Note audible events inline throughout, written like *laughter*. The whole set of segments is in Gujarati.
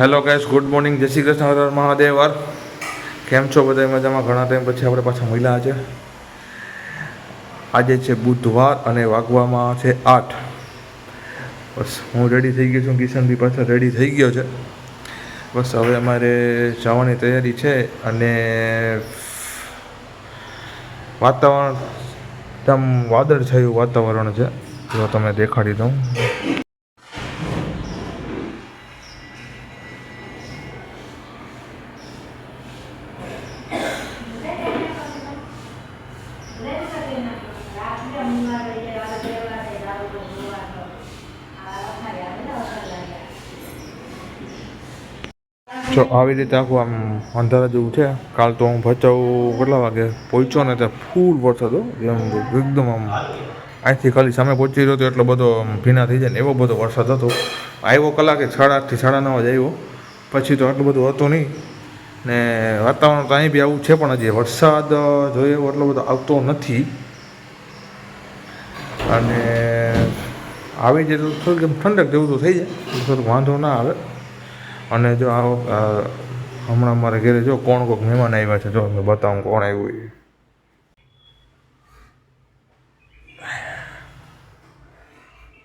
હેલો ગાઈસ ગુડ મોર્નિંગ જય શ્રી કૃષ્ણ, હર મહાદેવ. હર કેમ છો બધા? મજામાં? ઘણા ટાઈમ પછી આપણે પાછા મળ્યા છે આજે છે બુધવાર અને વાગવામાં છે આઠ. બસ, હું રેડી થઈ ગયો છું. કિશનભી બી રેડી થઈ ગયો છે. બસ, હવે અમારે જવાની તૈયારી છે અને વાતાવરણ એકદમ વાદળ છાયું વાતાવરણ છે. જો તમે દેખાડી દઉં. જો આવી રીતે આખું આમ અંધારા જેવું છે. કાલ તો હું ભચાઉ કેટલા વાગે પહોંચ્યો ને ત્યાં ફૂલ વરસાદ હતો એકદમ આમ અહીંથી ખાલી સામે પહોંચી રહ્યો હતો એટલો બધો ભીના થઈ જાય ને એવો બધો વરસાદ હતો. આવ્યો કલાકે સાડા આઠથી સાડા નવ જ આવ્યો. પછી તો આટલું બધું હતું નહીં. ને વાતાવરણ તો અહીં બી આવું છે પણ હજી વરસાદ જોઈએ એટલો બધો આવતો નથી. અને આવી જાય તો થોડુંક એમ ઠંડક જેવું તો થઈ જાય થોડુંક વાંધો ના આવે. અને જો આવો હમણાં મારા ઘરે જો કોણ કોઈક મહેમાન આવ્યા છે, જો મેં બતાવું કોણ આવ્યું એ.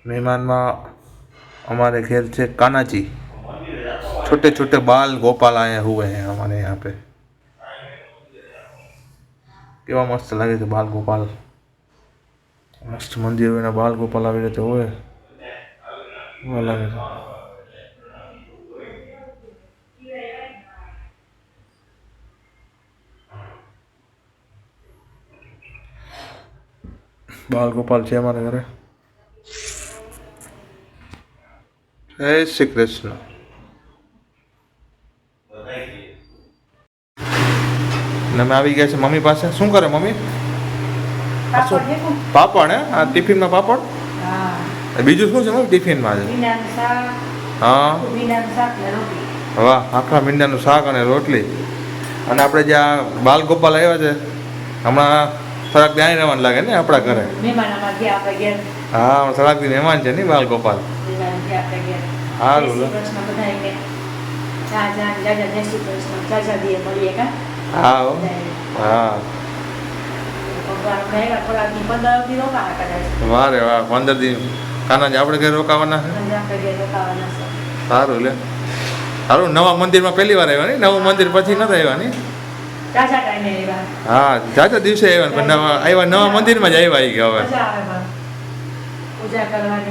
મહેમાનમાં અમારે ઘેર છે કાનાજી. છોટે છોટે બાલ ગોપાલ આયા હુએ હૈ. આપે કેવા મસ્ત લાગે છે બાલગોપાલ. મસ્ત મંદિર એના બાલગોપાલ આવી રીતે હોય. એવા લાગે છે? બાલગોપાલ છે અમારા ઘરે. જય શ્રી કૃષ્ણ. ને અમે આવી ગયા છે મમ્મી પાસે. શું કરે મમ્મી? પાપડ હે? આ ટિફિનમાં પાપડ. બીજું શું છે મમ્મી ટિફિનમાં હા. વાહ આખા મીંડાનું શાક અને રોટલી. અને આપણે જે આ બાલગોપાલ આવ્યા છે હમણાં થોડાક ત્યાં રહેવાનું લાગે ને આપણા ઘરે. હા થોડાક દી મહેમાન છે ને આપણે ઘેર. સારું હા, હો. વાહ રે વાહ, પંદર દિન. કાના આપણે ઘરે રોકાવાના સારું લે. સારું નવા મંદિરમાં પહેલી વાર આવ્યા ને? નવું મંદિર પછી નથી આવ્યા. હા, જાજા દિવસે આવ્યા પણ નવા આવ્યા, નવા મંદિરમાં જ આવ્યા એ કે હવે.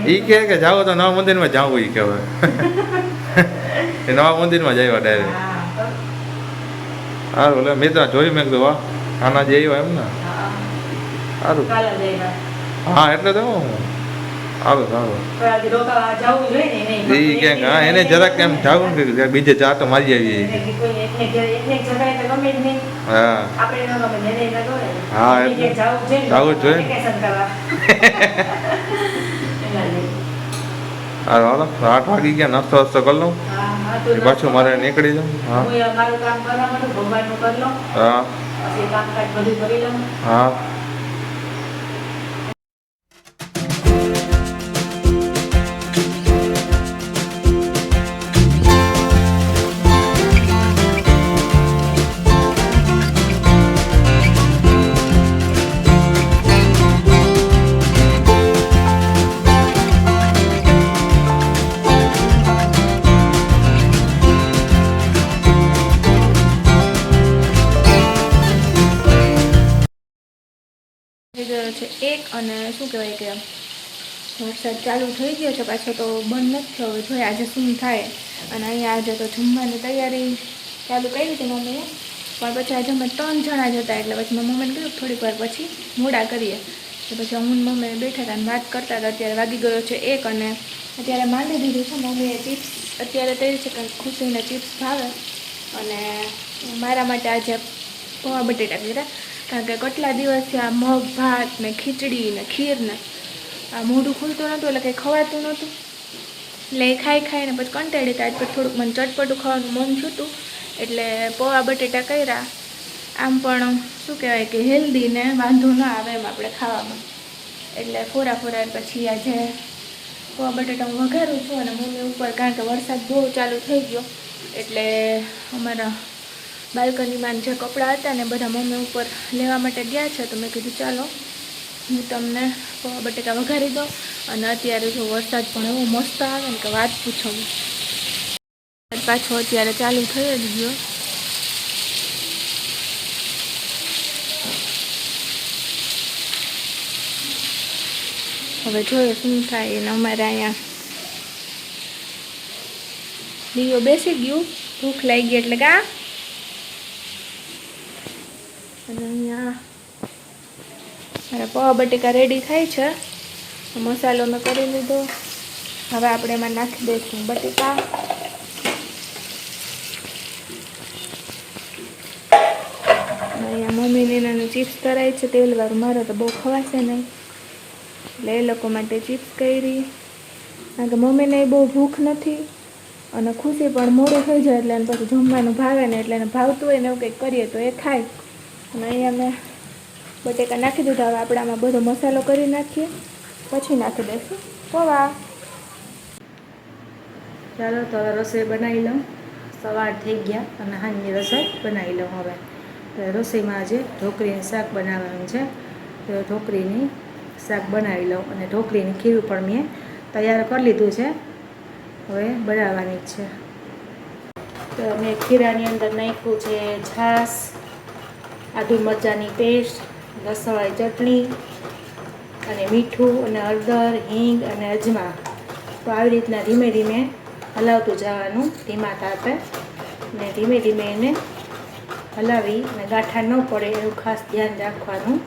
એ કહે કે જાઓ તો નવા મંદિરમાં જાવું એ કે હવે. *laughs* નવા મંદિરમાં જ આવ્યા ડાયરેક્ટ. સારું એટલે મેં ત્યાં જોયું મેં કીધું વાહ જે આવ્યા એમ ને સારું. હા એટલે તો હું સારું સારું. એ ક્યાંક હા એને જરાક એમ જાવું ને કે બીજે ચા તો મારી આવી. હા. હા, એટલે. જાવું જોઈએ. *laughs* હાલો હાલો આઠ વાગી ગયા નાસ્તો વાસ્તો કરી લઉં તું પછી મારે નીકળી જાઉં? હા. હું એ મારું કામ કરવા માંડું, ભગવાનનું કરી લઉં. હા. પછી કામકાજ બધું કરી લઉં. હા. અને શું કહેવાય કે વરસાદ ચાલુ થઈ ગયો છે, પાછો તો બંધ નથી થયો. જોઈએ આજે શું થાય. અને અહીંયા આજે તો જમવાની તૈયારી ચાલુ કરી હતી મમ્મીએ. પણ પછી આજે અમે ત્રણ જણા જતા એટલે પછી મમ્મીને કીધું થોડીક વાર પછી મોડા કરીએ. તો પછી હું ને મમ્મી બેઠા હતા અને વાત કરતા હતા. અત્યારે વાગી ગયો છે એક અને અત્યારે માંડી દીધું છે મમ્મીએ ચિપ્સ. અત્યારે તૈયાર છે કે ખુશીને ચિપ્સ ભાવે. અને મારા માટે આજે પૌવા બટેટા કર્યા. કારણ કે કેટલા દિવસથી આ મગ, ભાત ને ખીચડી ને ખીર ને આ મોઢું ખુલતું નહોતું, એટલે કંઈ ખવાતું નહોતું. એટલે એ ખાઈ ખાઈને પછી કંટાળી હતા પછી થોડુંક મને ચટપટું ખાવાનું મન થયું. એટલે પૌવા બટેટા કર્યા. આમ પણ શું કહેવાય કે હેલ્ધી ને વાંધો ના આવે એમ આપણે ખાવામાં. એટલે ફોરા ફોરા પછી આજે પૌવા બટેટા હું વઘારું છું અને મમ્મી ઉપર, કારણ કે વરસાદ બહુ ચાલુ થઈ ગયો. એટલે અમારા બાલ્કનીમાં જે કપડાં હતા ને બધા મમ્મી ઉપર લેવા માટે ગયા છે, તો મેં કીધું ચાલો, હું તમને બટેકા વઘારી દઉં અને અત્યારે જો વરસાદ પણ એવો મસ્ત આવે ને કે વાત પૂછો પાછો અત્યારે ચાલુ થઈ જ ગયો. હવે જોઈએ શું થાય એને અમારે અહીંયા. દીવો બેસી ગયું, ભૂખ લાગી એટલે કા? અને અહીંયા. મારા પૌવા બટેકા રેડી થાય છે. મસાલો મેં કરી લીધો. હવે આપણે એમાં નાખી દઈશું બટેકા. અહીંયા મમ્મીને એનાનું ચિપ્સ કરાય છે. તેલવાળું મારે તો બહુ ખવાશે નહીં. એટલે એ લોકો માટે ચિપ્સ કરી. કારણ કે મમ્મીને બહુ ભૂખ નથી અને ખુશી પણ મોડું થઈ જાય એટલે પછી જમવાનું ભાવે ને એટલે એને ભાવતું હોય ને એવું કંઈક કરીએ તો એ ખાય. અને અહીંયા મેં બટેકા નાખી દીધા. હવે આપણે આમાં બધો મસાલો કરી નાખીએ. પછી નાખી દઈશું. પૌવા. ચાલો તો હવે રસોઈ બનાવી લઉં. સવાર થઈ ગયા અને હાંજની રસોઈ બનાવી લઉં હવે. તો રસોઈમાં આજે ઢોકળીનું શાક બનાવવાનું છે. તો ઢોકળીની શાક બનાવી લઉં અને ઢોકળીની ખીરું પણ મેં તૈયાર કરી લીધું છે. હવે બનાવવાની જ છે. તો મેં ખીરાની અંદર નાખ્યું છે છાશ આદુ મરચાંની પેસ્ટ લસણવાળી ચટણી અને મીઠું અને હળદર, હિંગ અને અજમા. તો આવી રીતના ધીમે ધીમે હલાવતું જવાનું ધીમા તાપે ને ધીમે ધીમે એને હલાવી અને ગાંઠા ન પડે એનું ખાસ ધ્યાન રાખવાનું.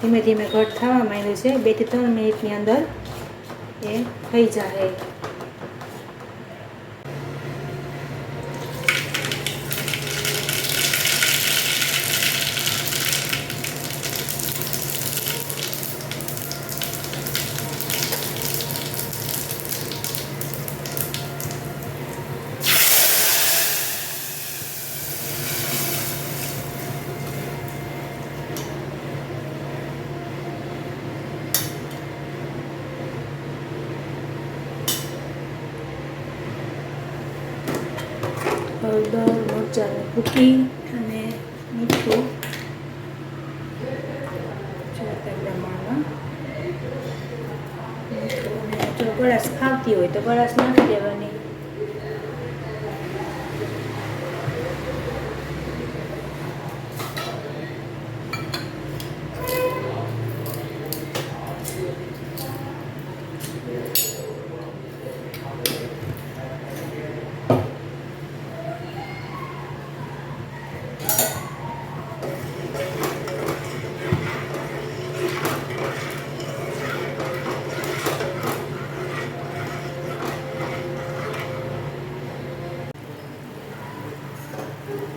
ધીમે ધીમે ઘટ થવા માંડ્યું છે. બેથી ત્રણ મિનિટની અંદર એ થઈ જાય હળદર મરચાંની ભૂકી અને મીઠું મીઠું જો ગળાશ ખાવતી હોય તો ગળાશ નાખી દેવાની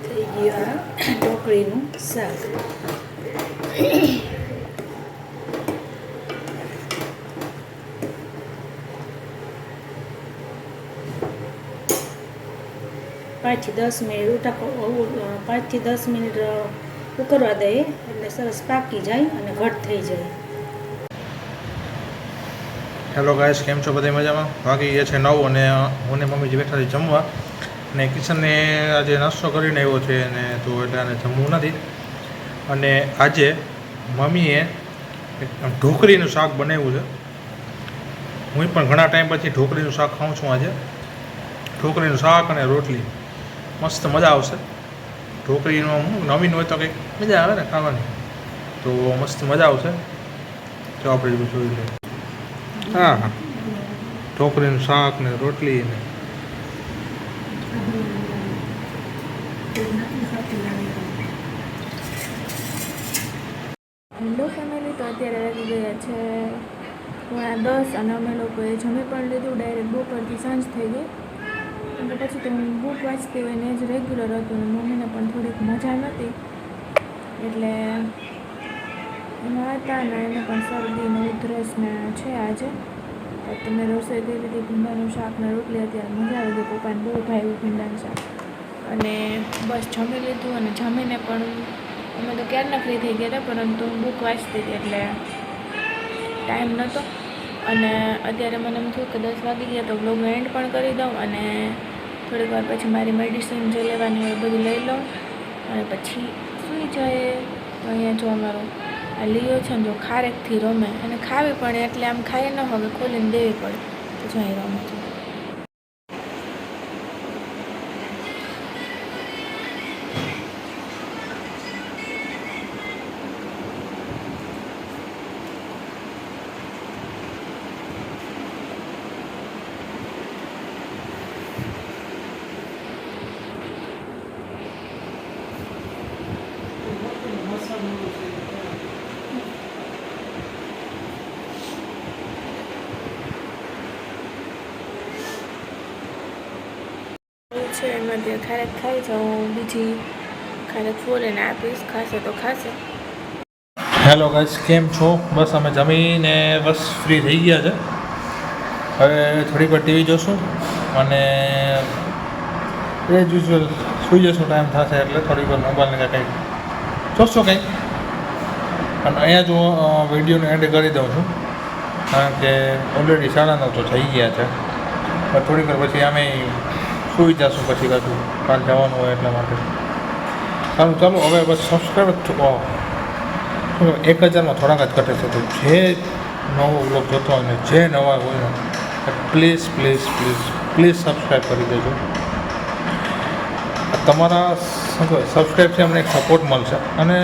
થઈ ગયું આ ઢોકળીનું શાક પાંચથી દસ મિનિટ ઉટાકો પાંચથી દસ મિનિટ ઉકળવા દઈએ એટલે સરસ પાકી જાય અને ઘટ થઈ જાય. હેલો ગાઈસ કેમ છો બધા મજામાં? બાકી એ છે નવ અને હું ને મમ્મી જે બેઠા છે જમવા. અને કિશનને આજે નાસ્તો કરીને આવ્યો છે અને તો એટલે આને જમવું નથી. અને આજે મમ્મીએ ઢોકળીનું શાક બનાવ્યું છે. હું પણ ઘણા ટાઈમ પછી ઢોકળીનું શાક ખાઉં છું આજે. ઢોકળીનું શાક અને રોટલી. મસ્ત મજા આવશે. ઢોકળીનું નવીન હોય તો કંઈક મજા આવે ને ખાવાની. તો મસ્ત મજા આવશે. તો આપણે જોઈ લઈએ. હા હા. ઢોકળીનું શાક ને રોટલી ને. હેલો ફેમિલી, તો અત્યારે લાગી ગયા છે પોણા દસ અને અમે લોકોએ જમી પણ લીધું ડાયરેક્ટ બપોરથી સાંજ થઈ ગઈ. અને પછી તો હું બુક વાંચતી હોય ને જ રેગ્યુલર હતું અને મમ્મીને પણ થોડીક મજા નહોતી. એટલે એમાં હતા ને એને પણ શરદી ને ઉધરસ ને છે આજે. તો તમે રસોઈ કરી હતી ભીંડાનું શાક ને રોટલી, અત્યારે મજા આવી ગઈ. પપ્પાને બહુ ભાવ્યું ભીંડાનું શાક. અને બસ જમી લીધું અને જમીને પણ અમે તો ક્યારે ફ્રી થઈ ગયા હતા, પરંતુ બુક વાંચતી હતી એટલે ટાઈમ નહોતો અને અત્યારે મને એમ થયું કે દસ વાગી ગયા તો બ્લોગ એન્ડ પણ કરી દઉં અને થોડીક વાર પછી મારી મેડિસિન જે લેવાની હોય બધું લઈ લઉં. અને પછી સૂઈ જાય અહીંયા જો અમારો આ લીઓ છે ને, જો ખારેકથી રમે. અને ખાવી પડે એટલે આમ ખાઈ ન હવે ખોલીને દેવી પડે. તો જો અહીં રમે છે એવું છે એમાં જે ખારેક ખાઈ જાઉં, બીજી ખારેક ફોલીને આપીશ, ખાશે તો ખાશે. હેલો ગાઈસ કેમ છો? બસ અમે જમીને બસ ફ્રી થઈ ગયા છે. હવે થોડીક વાર ટીવી જોશું અને એઝ યુઝ્યુઅલ સૂઈ જશું ટાઈમ થશે એટલે થોડીક વાર મોબાઈલને કંઈક જોશો કંઈક અને અહીંયા જો વિડીયોને એન્ડ કરી દઉં છું. કારણ કે ઓલરેડી સાડા નવ તો થઈ ગયા છે. પણ થોડીક વાર પછી અમે સૂઈ જશું પછી પાછું કાલ જવાનું હોય એટલા માટે. સારું, ચાલો, હવે બસ સબસ્ક્રાઈબ એક હજારમાં થોડાક જ ઘટે છે. તો જે નવો બ્લોગ જોતો હોય ને, જે નવા હોય ને please please please please subscribe કરી દેજો. તમારા શું કહેવાય સબસ્ક્રાઈબથી અમને એક સપોર્ટ મળશે. અને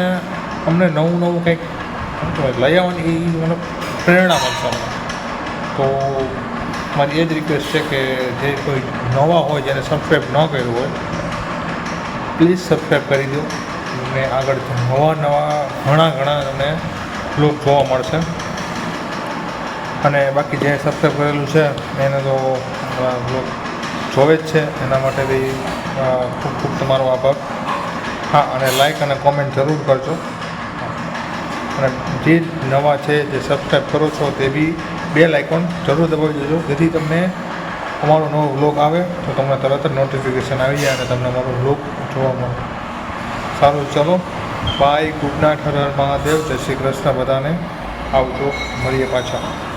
અમને નવું નવું કંઈક લઈ આવવાની એ મતલબ પ્રેરણા મળશે અમને. તો મારી એ જ રિક્વેસ્ટ છે કે જે કોઈ નવા હોય, જેને સબસ્ક્રાઈબ ન કર્યું હોય પ્લીઝ સબસ્ક્રાઈબ કરી દો. ને આગળ નવા નવા ઘણા ઘણા તમને બ્લોગ જોવા મળશે. અને બાકી જે સબસ્ક્રાઈબ કરેલું છે, એને તો બ્લોગ જોવે જ છે. એના માટે બી ખૂબ ખૂબ તમારો આભાર. હા, અને લાઇક અને કોમેન્ટ જરૂર કરજો. અને જે નવા છે, જે સબસ્ક્રાઈબ કરો છો, તે બી બે લાઇકોન જરૂર દબાવી દેજો. જેથી તમને અમારો નવો બ્લોગ આવે તો તમને તરત જ નોટિફિકેશન આવી જાય અને તમને અમારો બ્લોગ જોવા મળે. સારું, ચલો. Bye, good night Har Mahadev. Jai Shri Krishna બધાને. આવજો. મળીએ પાછા.